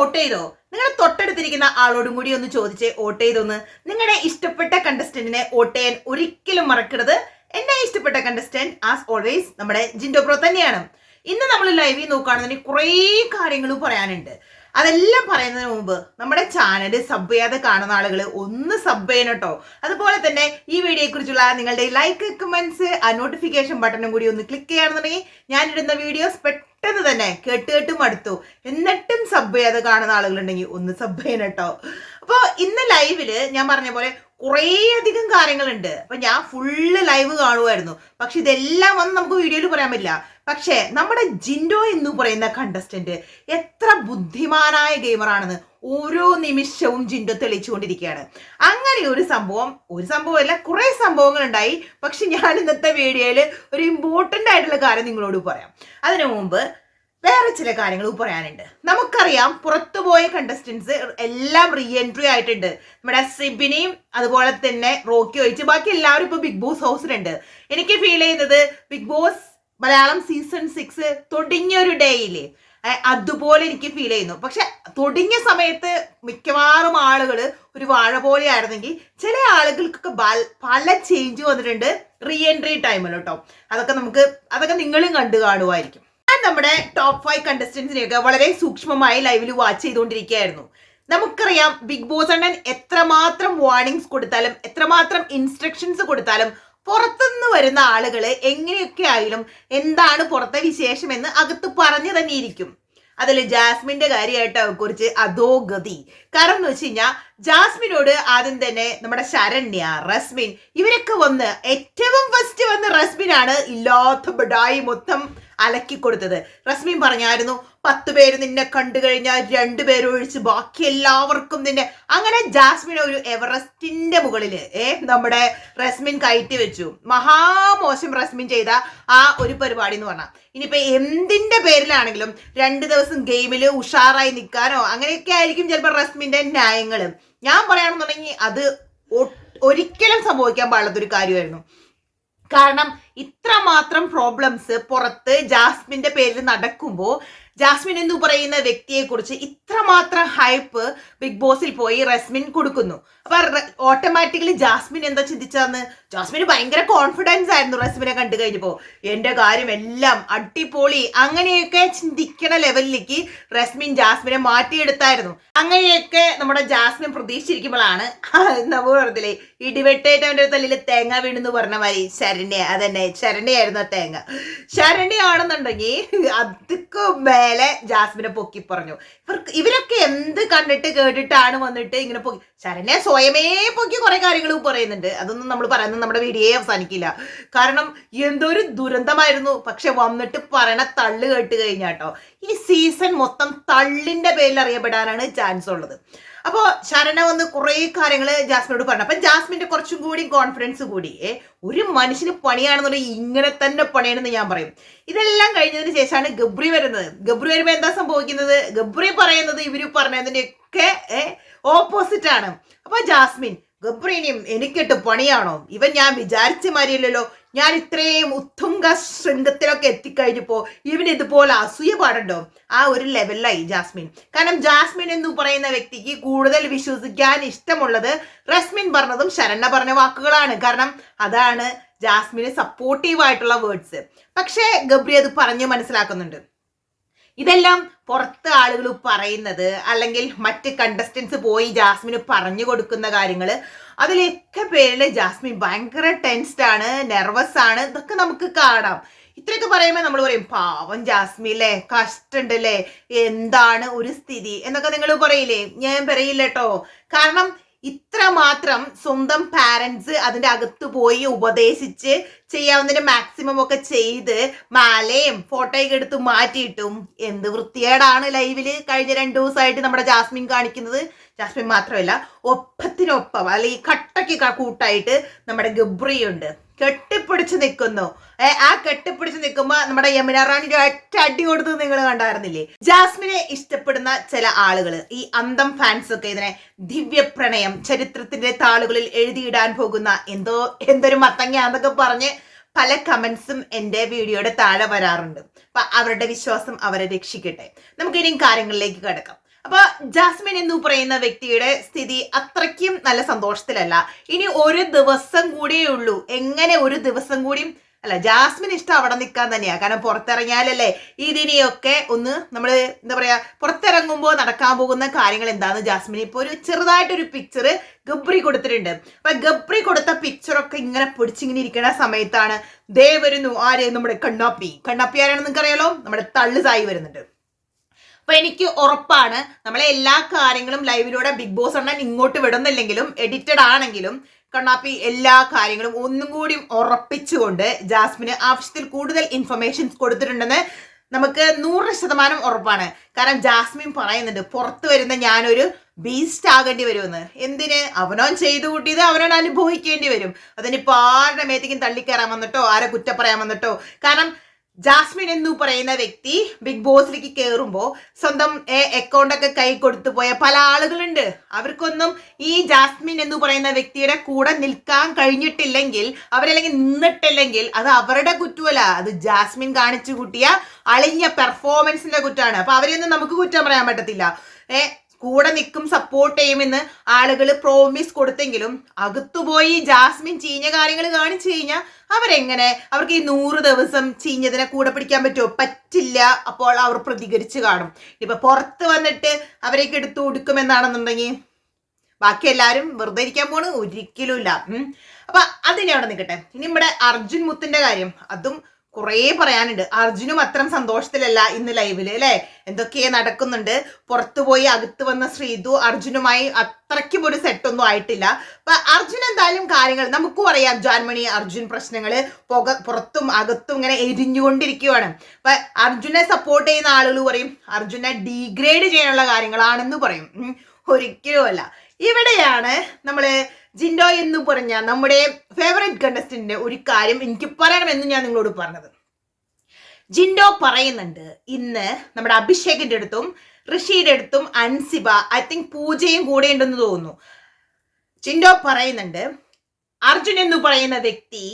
Vote ചെയ്തോ? നിങ്ങൾ തൊട്ടടുത്തിരിക്കുന്ന ആളോടും കൂടി ഒന്ന് ചോദിച്ച് വോട്ട് ചെയ്തൊന്ന്. നിങ്ങളുടെ ഇഷ്ടപ്പെട്ട കണ്ടസ്റ്റന്റിനെ വോട്ട് ചെയ്യാൻ ഒരിക്കലും മറക്കരുത്. എന്നെ ഇഷ്ടപ്പെട്ട കണ്ടസ്റ്റന്റ് ആസ് ഓൾവേസ് നമ്മുടെ ജിൻഡോ പ്രോ തന്നെയാണ്. ഇന്ന് നമ്മൾ ലൈവിൽ നോക്കുകയാണെന്നുണ്ടെങ്കിൽ കുറേ കാര്യങ്ങൾ പറയാനുണ്ട്. അതെല്ലാം പറയുന്നതിന് മുമ്പ് നമ്മുടെ ചാനൽ സബ് ചെയ്യാതെ കാണുന്ന ആളുകൾ ഒന്ന് സബ് ചെയ്യണം കേട്ടോ അതുപോലെ തന്നെ ഈ വീഡിയോയെ കുറിച്ചുള്ള നിങ്ങളുടെ ലൈക്ക് കമന്റ്സ് ആ നോട്ടിഫിക്കേഷൻ ബട്ടണും കൂടി ഒന്ന് ക്ലിക്ക് ചെയ്യുകയാണെന്നുണ്ടെങ്കിൽ ഞാനിടുന്ന വീഡിയോസ് പെട്ടെന്ന് തന്നെ കേട്ട് കേട്ട് മടുത്തു. എന്നിട്ടും സബ് ചെയ്യാതെ കാണുന്ന ആളുകളുണ്ടെങ്കിൽ ഒന്ന് സബ് ചെയ്യണം കേട്ടോ അപ്പോൾ ഇന്ന് ലൈവിൽ ഞാൻ പറഞ്ഞ പോലെ കുറേ അധികം കാര്യങ്ങളുണ്ട്. അപ്പൊ ഞാൻ ഫുള്ള് ലൈവ് കാണുമായിരുന്നു പക്ഷെ ഇതെല്ലാം വന്ന് നമുക്ക് വീഡിയോയിൽ പറയാൻ പറ്റില്ല. പക്ഷേ നമ്മുടെ ജിൻഡോ എന്ന് പറയുന്ന കണ്ടസ്റ്റന്റ് എത്ര ബുദ്ധിമാനായ ഗെയിമറാണെന്ന് ഓരോ നിമിഷവും ജിൻഡോ തെളിച്ചുകൊണ്ടിരിക്കുകയാണ് അങ്ങനെ ഒരു സംഭവം ഒരു സംഭവമല്ല കുറെ സംഭവങ്ങൾ ഉണ്ടായി പക്ഷെ ഞാൻ ഇന്നത്തെ വീഡിയോയിൽ ഒരു ഇമ്പോർട്ടന്റ് ആയിട്ടുള്ള കാര്യം നിങ്ങളോട് പറയാം. അതിനു മുമ്പ് വേറെ ചില കാര്യങ്ങൾ പറയാനുണ്ട്. നമുക്കറിയാം പുറത്തുപോയ കണ്ടസ്റ്റൻസ് എല്ലാം റീ എൻട്രി ആയിട്ടുണ്ട്. നമ്മുടെ സിബിനെയും അതുപോലെ തന്നെ റോക്കി ഒഴിച്ച്. ബാക്കി എല്ലാവരും ഇപ്പൊ ബിഗ് ബോസ് ഹൗസിലുണ്ട് എനിക്ക് ഫീൽ ചെയ്യുന്നത് Bigg Boss Malayalam season six തുടങ്ങിയ ഒരു ഡേയിൽ അതുപോലെ എനിക്ക് ഫീൽ ചെയ്യുന്നു. പക്ഷെ തുടങ്ങിയ സമയത്ത് മിക്കവാറും ആളുകൾ ഒരു വാഴ പോലെ ആയിരുന്നെങ്കിൽ ചില ആളുകൾക്കൊക്കെ പല ചേഞ്ച് വന്നിട്ടുണ്ട് റീ എൻട്രി ടൈമിൽ കേട്ടോ അതൊക്കെ നമുക്ക് അതൊക്കെ നിങ്ങളും കണ്ടു കാണുമായിരിക്കും ഞാൻ നമ്മുടെ ടോപ്പ് ഫൈവ് കണ്ടസ്റ്റൻസിനെയൊക്കെ വളരെ സൂക്ഷ്മമായി ലൈവിൽ വാച്ച് ചെയ്തുകൊണ്ടിരിക്കുകയായിരുന്നു. നമുക്കറിയാം ബിഗ് ബോസ് അണ്ണൻ എത്രമാത്രം വാർണിംഗ്സ് കൊടുത്താലും എത്രമാത്രം ഇൻസ്ട്രക്ഷൻസ് കൊടുത്താലും പുറത്തുനിന്ന് വരുന്ന ആളുകൾ എങ്ങനെയൊക്കെ ആയാലും എന്താണ് പുറത്തെ വിശേഷമെന്ന് അകത്ത് പറഞ്ഞു തന്നെ ഇരിക്കും. അതിൽ ജാസ്മിന്റെ കാര്യമായിട്ട് കുറിച്ച് അതോ ഗതി. കാരണം എന്ന് വെച്ച് കഴിഞ്ഞാൽ ജാസ്മിനോട് ആദ്യം തന്നെ നമ്മുടെ ശരണ്യ റസ്മിൻ ഇവരൊക്കെ വന്ന് ഏറ്റവും ഫസ്റ്റ് വന്ന് റസ്മിനാണ് ഇല്ലാത്ത ബഡായി മൊത്തം അലക്കി കൊടുത്തത് റസ്മിൻ പറഞ്ഞായിരുന്നു പത്ത് പേര് നിന്നെ കണ്ടു കഴിഞ്ഞാൽ രണ്ടു പേര് ഒഴിച്ച് ബാക്കി എല്ലാവർക്കും നിന്നെ. അങ്ങനെ ജാസ്മിൻ ഒരു എവറസ്റ്റിന്റെ മുകളിൽ ഏ നമ്മുടെ റസ്മിൻ കയറ്റി വെച്ചു. മഹാമോശം റസ്മിൻ ചെയ്ത ആ ഒരു പരിപാടി എന്ന് പറഞ്ഞാൽ ഇനിയിപ്പോ എന്തിന്റെ പേരിലാണെങ്കിലും രണ്ട് ദിവസം ഗെയിമിൽ ഉഷാറായി നിൽക്കാനോ അങ്ങനെയൊക്കെ ആയിരിക്കും ചിലപ്പോൾ റസ്മിന്റെ ന്യായങ്ങൾ ഞാൻ പറയുകയാണെന്നുണ്ടെങ്കിൽ അത് ഒരിക്കലും സംഭവിക്കാൻ പാടില്ലാത്തൊരു കാര്യമായിരുന്നു. കാരണം ഇത്രമാത്രം പ്രോബ്ലംസ് പുറത്ത് ജാസ്മിന്റെ പേരിൽ നടക്കുമ്പോൾ ജാസ്മിൻ എന്ന് പറയുന്ന വ്യക്തിയെ കുറിച്ച് ഇത്രമാത്രം ഹൈപ്പ് ബിഗ് ബോസിൽ പോയി റസ്മിൻ കൊടുക്കുന്നു. അപ്പൊ ഓട്ടോമാറ്റിക്കലി ജാസ്മിൻ എന്താ ചിന്തിച്ചതെന്ന് ജാസ്മിന് ഭയങ്കര കോൺഫിഡൻസ് ആയിരുന്നു റസ്മിനെ കണ്ടു കഴിഞ്ഞപ്പോ. എന്റെ കാര്യം എല്ലാം അടിപൊളി. അങ്ങനെയൊക്കെ ചിന്തിക്കണ ലെവലിലേക്ക് റസ്മിൻ ജാസ്മിനെ മാറ്റിയെടുത്തായിരുന്നു. അങ്ങനെയൊക്കെ നമ്മുടെ ജാസ്മിൻ പ്രതീക്ഷിച്ചിരിക്കുമ്പോഴാണ് നമ്മൾ പറഞ്ഞില്ലേ ഇടിവെട്ടേറ്റവന്റെ തല്ലിൽ തേങ്ങ വീണെന്ന് പറഞ്ഞ മാതിരി ശരണ്യ അതന്നെ ശരണ്യായിരുന്നു ആ തേങ്ങ. ശരണ്യാണെന്നുണ്ടെങ്കിൽ അതൊക്കെ മേലെ ജാസ്മിനെ പൊക്കി പറഞ്ഞു. ഇവർക്ക് ഇവരൊക്കെ എന്ത് കണ്ടിട്ട് കേട്ടിട്ടാണ് വന്നിട്ട് ഇങ്ങനെ പൊക്കി ശരണ്യ സ്വയമേ പൊക്കി കുറെ കാര്യങ്ങളും പറയുന്നുണ്ട്. അതൊന്നും നമ്മൾ പറയുന്നത് നമ്മുടെ വീഡിയോയെ അവസാനിക്കില്ല. കാരണം എന്തൊരു ദുരന്തമായിരുന്നു. പക്ഷെ വന്നിട്ട് പറയണ തള്ളു കേട്ട് കഴിഞ്ഞാട്ടോ. ഈ സീസൺ മൊത്തം തള്ളിന്റെ പേരിൽ അറിയപ്പെടാനാണ് ചാൻസ് ഉള്ളത്. അപ്പോൾ ശരണ വന്ന് കുറേ കാര്യങ്ങൾ ജാസ്മിനോട് പറഞ്ഞു. അപ്പം ജാസ്മിന്റെ കുറച്ചും കൂടി കോൺഫിഡൻസ് കൂടി. ഒരു മനുഷ്യന് പണിയാണെന്നുണ്ടെങ്കിൽ ഇങ്ങനെ തന്നെ പണിയാണെന്ന് ഞാൻ പറയും. ഇതെല്ലാം കഴിഞ്ഞതിന് ശേഷമാണ് ഗബ്രി വരുന്നത്. ഗബ്രി വരുമ്പോൾ എന്താ സംഭവിക്കുന്നത്? ഗബ്രി പറയുന്നത് ഇവർ പറഞ്ഞതിന്റെയൊക്കെ ഓപ്പോസിറ്റ് ആണ്. അപ്പോൾ ജാസ്മിൻ ഗബ്രീനിയും എനിക്കിട്ട് പണിയാണോ? ഇവൻ ഞാൻ വിചാരിച്ച മാതിരിയല്ലല്ലോ ഞാൻ ഇത്രയും ഉത്തുംഗ ശൃംഗത്തിലൊക്കെ എത്തിക്കഴിഞ്ഞപ്പോ ഇവന് ഇതുപോലെ അസൂയ പാടുണ്ടോ? ആ ഒരു ലെവലിലായി ജാസ്മിൻ. കാരണം ജാസ്മിൻ എന്ന് പറയുന്ന വ്യക്തിക്ക് കൂടുതൽ വിശ്വസിക്കാൻ ഇഷ്ടമുള്ളത് റസ്മിൻ പറഞ്ഞതും ശരണ പറഞ്ഞ വാക്കുകളാണ്. കാരണം അതാണ് ജാസ്മിന് സപ്പോർട്ടീവായിട്ടുള്ള വേർഡ്സ് പക്ഷേ ഗബ്രി അത് പറഞ്ഞു മനസ്സിലാക്കുന്നുണ്ട്. ഇതെല്ലാം പുറത്ത് ആളുകൾ പറയുന്നത് അല്ലെങ്കിൽ മറ്റ് കണ്ടസ്റ്റൻസ് പോയി ജാസ്മിന് പറഞ്ഞു കൊടുക്കുന്ന കാര്യങ്ങൾ അതിലൊക്കെ പേരിൽ ജാസ്മിൻ ഭയങ്കര ടെൻസ്ഡ് ആണ് നെർവസ് ആണ്. ഇതൊക്കെ നമുക്ക് കാണാം. ഇത്രയൊക്കെ പറയുമ്പോൾ നമ്മൾ പറയും പാവം ജാസ്മി അല്ലേ കഷ്ടമുണ്ട് അല്ലേ എന്താണ് ഒരു സ്ഥിതി? എന്നൊക്കെ നിങ്ങൾ പറയില്ലേ? ഞാൻ പറയില്ല കേട്ടോ കാരണം ഇത്ര മാത്രം സ്വന്തം പാരൻസ് അതിന്റെ അകത്ത് പോയി ഉപദേശിച്ച് ചെയ്യാവുന്നതിന്റെ മാക്സിമം ഒക്കെ ചെയ്ത് മാലയും ഫോട്ടോയൊക്കെ എടുത്ത് മാറ്റിയിട്ടും എന്ത് വൃത്തികേടാണ് ലൈവിൽ കഴിഞ്ഞ രണ്ട് ദിവസമായിട്ട് നമ്മുടെ ജാസ്മിൻ കാണിക്കുന്നത്. ജാസ്മിൻ മാത്രമല്ല ഒപ്പത്തിനൊപ്പം അല്ലെങ്കിൽ കട്ടയ്ക്ക് കൂട്ടായിട്ട് നമ്മുടെ ഗബ്രിയുണ്ട്. കെട്ടിപ്പിടിച്ച് നിൽക്കുന്നു ആ കെട്ടിപ്പിടിച്ച് നിൽക്കുമ്പോ നമ്മുടെ യമുന റാണിയുടെ ഒറ്റ അടി കൊടുത്തത് നിങ്ങൾ കണ്ടായിരുന്നില്ലേ? ജാസ്മിനെ ഇഷ്ടപ്പെടുന്ന ചില ആളുകൾ ഈ അന്തം ഫാൻസ് ഒക്കെ ഇതിനെ ദിവ്യ പ്രണയം ചരിത്രത്തിന്റെ താളുകളിൽ എഴുതിയിടാൻ പോകുന്ന എന്തോ എന്തൊരു മത്തങ്ങ പറഞ്ഞ് പല കമന്റ്സും എന്റെ വീഡിയോയുടെ താഴെ വരാറുണ്ട്. അപ്പൊ അവരുടെ വിശ്വാസം അവരെ രക്ഷിക്കട്ടെ. നമുക്ക് ഇനിയും കാര്യങ്ങളിലേക്ക് കിടക്കാം. അപ്പൊ ജാസ്മിൻ എന്ന് പറയുന്ന വ്യക്തിയുടെ സ്ഥിതി അത്രയ്ക്കും നല്ല സന്തോഷത്തിലല്ല. ഇനി ഒരു ദിവസം കൂടിയേ ഉള്ളൂ. എങ്ങനെ ഒരു ദിവസം കൂടിയും അല്ല ജാസ്മിൻ ഇഷ്ടം അവിടെ നിൽക്കാൻ തന്നെയാ. കാരണം പുറത്തിറങ്ങിയാലല്ലേ ഇതിനെയൊക്കെ ഒന്ന് നമ്മൾ എന്താ പറയാ പുറത്തിറങ്ങുമ്പോൾ നടക്കാൻ പോകുന്ന കാര്യങ്ങൾ എന്താന്ന് ജാസ്മിൻ ഇപ്പൊ ഒരു ചെറുതായിട്ടൊരു പിക്ചർ ഗബ്രി കൊടുത്തിട്ടുണ്ട്. അപ്പൊ ഗബ്രി കൊടുത്ത പിക്ചറൊക്കെ ഇങ്ങനെ പിടിച്ചിങ്ങനെ ഇരിക്കുന്ന സമയത്താണ് ദേ വരുന്നു. ആര്? നമ്മുടെ കണ്ണാപ്പി. കണ്ണാപ്പി ആരാണെന്ന് നിങ്ങൾക്ക് അറിയാലോ നമ്മുടെ തള്ളു സായി വരുന്നുണ്ട്. അപ്പൊ എനിക്ക് ഉറപ്പാണ് നമ്മളെ എല്ലാ കാര്യങ്ങളും ലൈവിലൂടെ ബിഗ് ബോസ് അണ്ണൻ ഇങ്ങോട്ട് വിടുന്നില്ലെങ്കിലും എഡിറ്റഡ് ആണെങ്കിലും കണ്ണാപ്പി എല്ലാ കാര്യങ്ങളും ഒന്നും കൂടി ഉറപ്പിച്ചുകൊണ്ട് ജാസ്മിന് ആവശ്യത്തിൽ കൂടുതൽ ഇൻഫർമേഷൻസ് കൊടുത്തിട്ടുണ്ടെന്ന് നമുക്ക് നൂറ് ശതമാനം ഉറപ്പാണ്. കാരണം ജാസ്മിൻ പറയുന്നുണ്ട് പുറത്തു വരുന്ന ഞാനൊരു ബീസ്റ്റ് ആകേണ്ടി വരുമെന്ന്. എന്തിന്? അവനോൻ ചെയ്തു കൂട്ടിയത് അവനോൻ അനുഭവിക്കേണ്ടി വരും. അതിനിപ്പോ ആരുടെ മേത്തേക്കും തള്ളിക്കയറാൻ വന്നിട്ടോ? ആരെ കുറ്റം പറയാൻ വന്നിട്ടോ? കാരണം ജാസ്മിൻ എന്ന് പറയുന്ന വ്യക്തി ബിഗ് ബോസിലേക്ക് കയറുമ്പോൾ സ്വന്തം അക്കൗണ്ട് ഒക്കെ കൈ കൊടുത്തു പോയ പല ആളുകളുണ്ട്. അവർക്കൊന്നും ഈ ജാസ്മിൻ എന്ന് പറയുന്ന വ്യക്തിയുടെ കൂടെ നിൽക്കാൻ കഴിഞ്ഞിട്ടില്ലെങ്കിൽ അവരല്ലെങ്കിൽ നിന്നിട്ടില്ലെങ്കിൽ അത് അവരുടെ കുറ്റമല്ല. അത് ജാസ്മിൻ കാണിച്ചു കൂട്ടിയ അളിഞ്ഞ പെർഫോമൻസിന്റെ കുറ്റമാണ്. അപ്പൊ അവരെയൊന്നും നമുക്ക് കുറ്റം പറയാൻ പറ്റത്തില്ല. ഏ കൂടെ നിൽക്കും സപ്പോർട്ട് ചെയ്യുമെന്ന് ആളുകൾ പ്രോമിസ് കൊടുത്തെങ്കിലും അകത്തുപോയി ജാസ്മിൻ ചീഞ്ഞ കാര്യങ്ങൾ കാണിച്ചു കഴിഞ്ഞാൽ അവരെങ്ങനെ? അവർക്ക് ഈ നൂറ് ദിവസം ചീഞ്ഞതിനെ കൂടെ പിടിക്കാൻ പറ്റുമോ? പറ്റില്ല. അപ്പോൾ അവർ പ്രതികരിച്ച് കാണും. ഇപ്പൊ പുറത്ത് വന്നിട്ട് അവരേക്ക് എടുത്തു കൊടുക്കുമെന്നാണെന്നുണ്ടെങ്കിൽ ബാക്കി എല്ലാവരും വെറുതെ ഇരിക്കാൻ പോണ്. ഒരിക്കലും ഇല്ല. അപ്പൊ അതിനെ അവിടെ നിൽക്കട്ടെ ഇനി നമ്മുടെ അർജുൻ മുത്തിന്റെ കാര്യം. അതും കുറേ പറയാനുണ്ട്. അർജുനും അത്ര സന്തോഷത്തിലല്ല ഇന്ന് ലൈവിൽ അല്ലെ? എന്തൊക്കെയോ നടക്കുന്നുണ്ട്. പുറത്തുപോയി അകത്ത് വന്ന ശ്രീതു അർജുനുമായി അത്രയ്ക്കും ഒരു സെറ്റൊന്നും ആയിട്ടില്ല. അപ്പൊ അർജുൻ എന്തായാലും കാര്യങ്ങൾ നമുക്കും അറിയാം ജാൻമണി അർജുൻ പ്രശ്നങ്ങൾ പുക പുറത്തും അകത്തും ഇങ്ങനെ എരിഞ്ഞുകൊണ്ടിരിക്കുകയാണ് അപ്പൊ അർജുനെ സപ്പോർട്ട് ചെയ്യുന്ന ആളുകൾ പറയും അർജുനെ ഡീഗ്രേഡ് ചെയ്യാനുള്ള കാര്യങ്ങളാണെന്ന് പറയും. ഒരിക്കലും അല്ല ഇവിടെയാണ് നമ്മൾ ജിൻഡോ എന്ന് പറഞ്ഞ നമ്മുടെ ഫേവറേറ്റ് കണ്ടസ്റ്റന്റിന്റെ ഒരു കാര്യം എനിക്ക് പറയണമെന്ന് ഞാൻ നിങ്ങളോട് പറഞ്ഞത്. ജിൻഡോ പറയുന്നുണ്ട് ഇന്ന് നമ്മുടെ അഭിഷേകിന്റെ അടുത്തും ഋഷിയുടെ അടുത്തും അൻസിബ ഐ തിങ്ക് പൂജയും കൂടെ ഉണ്ടെന്ന് തോന്നുന്നു. ജിൻഡോ പറയുന്നുണ്ട് അർജുൻ എന്ന് പറയുന്ന വ്യക്തി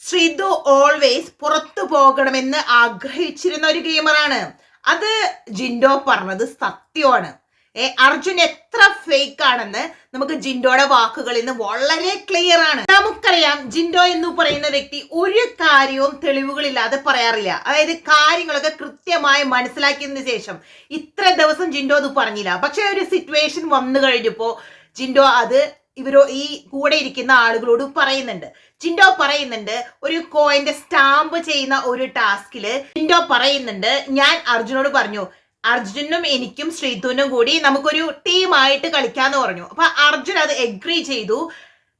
ശ്രീതു ഓൾവേസ് പുറത്തു പോകണമെന്ന് ആഗ്രഹിച്ചിരുന്ന ഒരു ഗെയിമറാണ് അത് ജിൻഡോ പറഞ്ഞത് സത്യമാണ്. ഏ അർജുൻ എത്ര ഫേക്ക് ആണെന്ന് നമുക്ക് ജിൻഡോയുടെ വാക്കുകളിൽ നിന്ന് വളരെ ക്ലിയർ ആണ്. നമുക്കറിയാം ജിൻഡോ എന്ന് പറയുന്ന വ്യക്തി ഒരു കാര്യവും തെളിവുകളില്ലാതെ പറയാറില്ല. അതായത് കാര്യങ്ങളൊക്കെ കൃത്യമായി മനസ്സിലാക്കിയതിന് ശേഷം ഇത്ര ദിവസം ജിൻഡോ അത് പറഞ്ഞില്ല. പക്ഷെ ഒരു സിറ്റുവേഷൻ വന്നു കഴിഞ്ഞപ്പോ ജിൻഡോ അത് ഇവരോ ഈ കൂടെ ഇരിക്കുന്ന ആളുകളോട് പറയുന്നുണ്ട്. ജിൻഡോ പറയുന്നുണ്ട് ഒരു കോയിന്റെ സ്റ്റാമ്പ് ചെയ്യുന്ന ഒരു ടാസ്കിൽ ജിൻഡോ പറയുന്നുണ്ട് ഞാൻ അർജുനോട് പറഞ്ഞു അർജുനും എനിക്കും ശ്രീതുവിനും കൂടി നമുക്കൊരു ടീമായിട്ട് കളിക്കാന്ന് പറഞ്ഞു. അപ്പൊ അർജുൻ അത് എഗ്രി ചെയ്തു.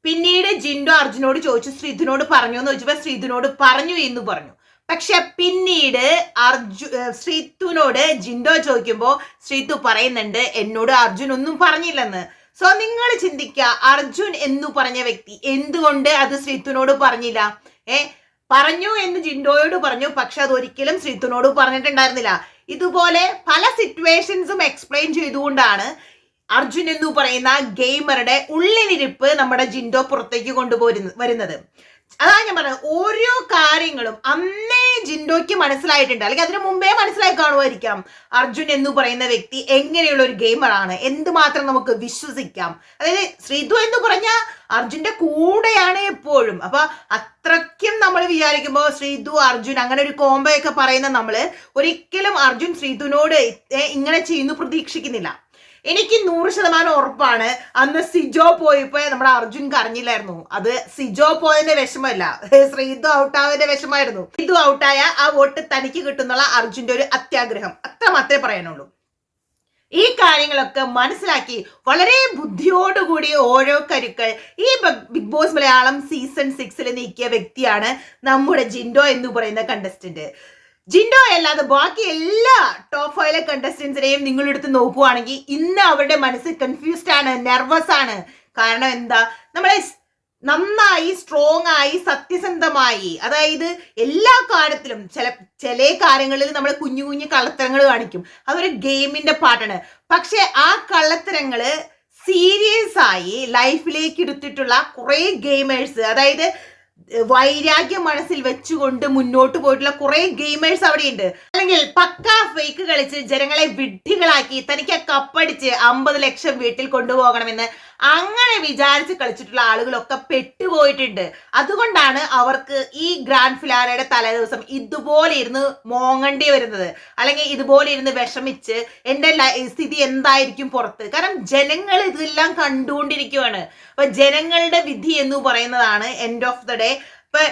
പിന്നീട് ജിൻഡോ അർജുനോട് ചോദിച്ചു ശ്രീധുനോട് പറഞ്ഞു എന്ന് ചോദിച്ചപ്പോ ശ്രീധുനോട് പറഞ്ഞു എന്ന് പറഞ്ഞു. പക്ഷെ പിന്നീട് അർജു ശ്രീധുനോട് ജിൻഡോ ചോദിക്കുമ്പോ ശ്രീതു പറയുന്നുണ്ട് എന്നോട് അർജുൻ ഒന്നും പറഞ്ഞില്ലെന്ന്. സോ നിങ്ങൾ ചിന്തിക്കുക അർജുൻ എന്ന് പറഞ്ഞ വ്യക്തി എന്തുകൊണ്ട് അത് ശ്രീത്തുനോട് പറഞ്ഞില്ല? ഏ പറഞ്ഞു എന്ന് ജിൻഡോയോട് പറഞ്ഞു പക്ഷെ അത് ഒരിക്കലും ശ്രീത്തുനോട് പറഞ്ഞിട്ടുണ്ടായിരുന്നില്ല. ഇതുപോലെ പല സിറ്റുവേഷൻസും എക്സ്പ്ലെയിൻ ചെയ്തുകൊണ്ടാണ് അർജുൻ എന്ന് പറയുന്ന ഗെയിമറുടെ ഉള്ളിലിരിപ്പ് നമ്മുടെ ജിൻഡോ പുറത്തേക്ക് കൊണ്ടുപോരുന്ന വരുന്നത്. അതാ ഞാൻ പറഞ്ഞത്. ഓരോ കാര്യങ്ങളും അന്നേ ജിൻഡോയ്ക്ക് മനസ്സിലായിട്ടുണ്ട്. അല്ലെങ്കിൽ അതിനു മുമ്പേ മനസ്സിലായി കാണുമായിരിക്കാം അർജുൻ എന്ന് പറയുന്ന വ്യക്തി എങ്ങനെയുള്ള ഒരു ഗെയിമറാണ് എന്തുമാത്രം നമുക്ക് വിശ്വസിക്കാം. അതായത് ശ്രീധു എന്ന് പറഞ്ഞ അർജുന്റെ കൂടെയാണ് എപ്പോഴും. അപ്പൊ അത്രയ്ക്കും നമ്മൾ വിചാരിക്കുമ്പോൾ ശ്രീതു അർജുൻ അങ്ങനെ ഒരു കോംബോ ഒക്കെ പറയുന്ന നമ്മൾ ഒരിക്കലും അർജുൻ ശ്രീതുവിനോട് ഇങ്ങനെ ചെയ്യുന്നു പ്രതീക്ഷിക്കുന്നില്ല. എനിക്ക് നൂറ് ശതമാനം ഉറപ്പാണ് അന്ന് സിജോ പോയപ്പോ നമ്മുടെ അർജുൻ കരഞ്ഞില്ലായിരുന്നു. അത് സിജോ പോയതിന്റെ വിഷമല്ല ശ്രീതു ഔട്ടാവിന്റെ വിഷമായിരുന്നു ഇതു ഔട്ടായ ആ വോട്ട് തനിക്ക് കിട്ടുന്നുള്ള അർജുന്റെ ഒരു അത്യാഗ്രഹം. അത്ര മാത്രമേ പറയാനുള്ളൂ. ഈ കാര്യങ്ങളൊക്കെ മനസ്സിലാക്കി വളരെ ബുദ്ധിയോടുകൂടി ഓരോ കരുക്കൾ. ഈ ബിഗ് ബോസ് മലയാളം സീസൺ സിക്സിൽ നീക്കിയ വ്യക്തിയാണ് നമ്മുടെ ജിൻഡോ എന്ന് പറയുന്ന കണ്ടസ്റ്റന്റ് ജിൻഡോ അല്ലാതെ ബാക്കി എല്ലാ ടോപ്പ് ഫൈവിലെ കണ്ടസ്റ്റൻസിനെയും നിങ്ങൾ എടുത്ത് നോക്കുവാണെങ്കിൽ ഇന്ന് അവരുടെ മനസ്സ് കൺഫ്യൂസ്ഡ് ആണ് നെർവസ് ആണ്. കാരണം എന്താ? നമ്മളെ നന്നായി സ്ട്രോങ് ആയി സത്യസന്ധമായി. അതായത് എല്ലാ കാര്യത്തിലും ചില ചില കാര്യങ്ങളിൽ നമ്മൾ കുഞ്ഞു കുഞ്ഞു കള്ളത്തരങ്ങൾ കാണിക്കും. അതൊരു ഗെയിമിന്റെ പാട്ടാണ്. പക്ഷെ ആ കള്ളത്തരങ്ങൾ സീരിയസ് ആയി ലൈഫിലേക്ക് എടുത്തിട്ടുള്ള കുറേ ഗെയിമേഴ്സ് അതായത് വൈരാഗ്യ മനസ്സിൽ വെച്ചുകൊണ്ട് മുന്നോട്ട് പോയിട്ടുള്ള കുറെ ഗെയിമേഴ്സ് അവിടെയുണ്ട്. അല്ലെങ്കിൽ പക്ക ഫേക്ക് കളിച്ച് ജനങ്ങളെ വിഡ്ഢികളാക്കി തനിക്ക് കപ്പടിച്ച് അമ്പത് ലക്ഷം വീട്ടിൽ കൊണ്ടുപോകണമെന്ന് അങ്ങനെ വിചാരിച്ച് കളിച്ചിട്ടുള്ള ആളുകളൊക്കെ പെട്ടുപോയിട്ടുണ്ട്. അതുകൊണ്ടാണ് അവർക്ക് ഈ ഗ്രാൻഡ് ഫിലാലയുടെ തലേദിവസം ഇതുപോലെ ഇരുന്ന് മോങ്ങണ്ടി വരുന്നത്. അല്ലെങ്കിൽ ഇതുപോലെ ഇരുന്ന് വിഷമിച്ച് എന്റെ സ്ഥിതി എന്തായിരിക്കും പുറത്ത്. കാരണം ജനങ്ങൾ ഇതെല്ലാം കണ്ടുകൊണ്ടിരിക്കുകയാണ് അപ്പൊ ജനങ്ങളുടെ വിധി എന്ന് പറയുന്നതാണ് എൻഡ് ഓഫ് ദ ഡേ ഇപ്പൊ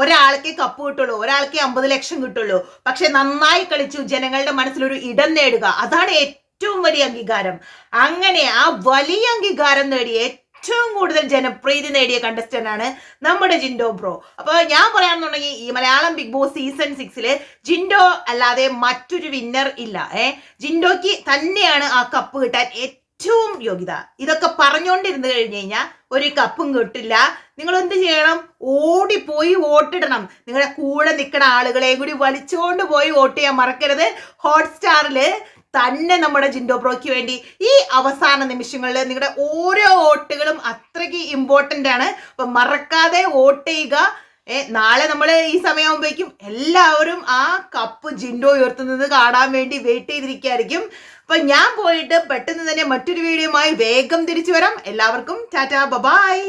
ഒരാൾക്കേ കപ്പ് കിട്ടുള്ളൂ ഒരാൾക്കേ അമ്പത് ലക്ഷം കിട്ടുള്ളൂ. പക്ഷെ നന്നായി കളിച്ചു ജനങ്ങളുടെ മനസ്സിലൊരു ഇടം നേടുക. അതാണ് ഏറ്റവും വലിയ അംഗീകാരം. അങ്ങനെ ആ വലിയ അംഗീകാരം നേടിയ ഏറ്റവും കൂടുതൽ ജനപ്രീതി നേടിയ കണ്ടസ്റ്റന്റ് ആണ് നമ്മുടെ ജിൻഡോ ബ്രോ. അപ്പൊ ഞാൻ പറയാണെന്നുണ്ടെങ്കിൽ ഈ മലയാളം ബിഗ് ബോസ് സീസൺ സിക്സിൽ ജിൻഡോ അല്ലാതെ മറ്റൊരു വിന്നർ ഇല്ല. ഏ ജിൻഡോക്ക് തന്നെയാണ് ആ കപ്പ് കിട്ടാൻ ഏറ്റവും യോഗ്യത. ഇതൊക്കെ പറഞ്ഞുകൊണ്ടിരുന്ന് കഴിഞ്ഞു കഴിഞ്ഞാൽ ഒരു കപ്പും കിട്ടില്ല. നിങ്ങൾ എന്ത് ചെയ്യണം? ഓടിപ്പോയി വോട്ടിടണം. നിങ്ങളുടെ കൂടെ നിൽക്കുന്ന ആളുകളെ കൂടി വലിച്ചുകൊണ്ട് പോയി വോട്ട് ചെയ്യാൻ മറക്കരുത്. ഹോട്ട്സ്റ്റാറിൽ തന്നെ നമ്മുടെ ജിൻഡോ ബ്രോയ്ക്ക് വേണ്ടി ഈ അവസാന നിമിഷങ്ങളിൽ നിങ്ങളുടെ ഓരോ വോട്ടുകളും അത്രയ്ക്ക് ഇമ്പോർട്ടന്റ് ആണ്. അപ്പൊ മറക്കാതെ വോട്ട് ചെയ്യുക. ഏ, നാളെ നമ്മൾ ഈ സമയമാകുമ്പോഴേക്കും എല്ലാവരും ആ കപ്പ് ജിൻഡോ ഉയർത്തുന്നത് കാണാൻ വേണ്ടി വെയിറ്റ് ചെയ്തിരിക്കുകയായിരിക്കും. അപ്പൊ ഞാൻ പോയിട്ട് പെട്ടെന്ന് തന്നെ മറ്റൊരു വീഡിയോയുമായി വേഗം തിരിച്ചു വരാം. എല്ലാവർക്കും ടാറ്റാ ബബായ്.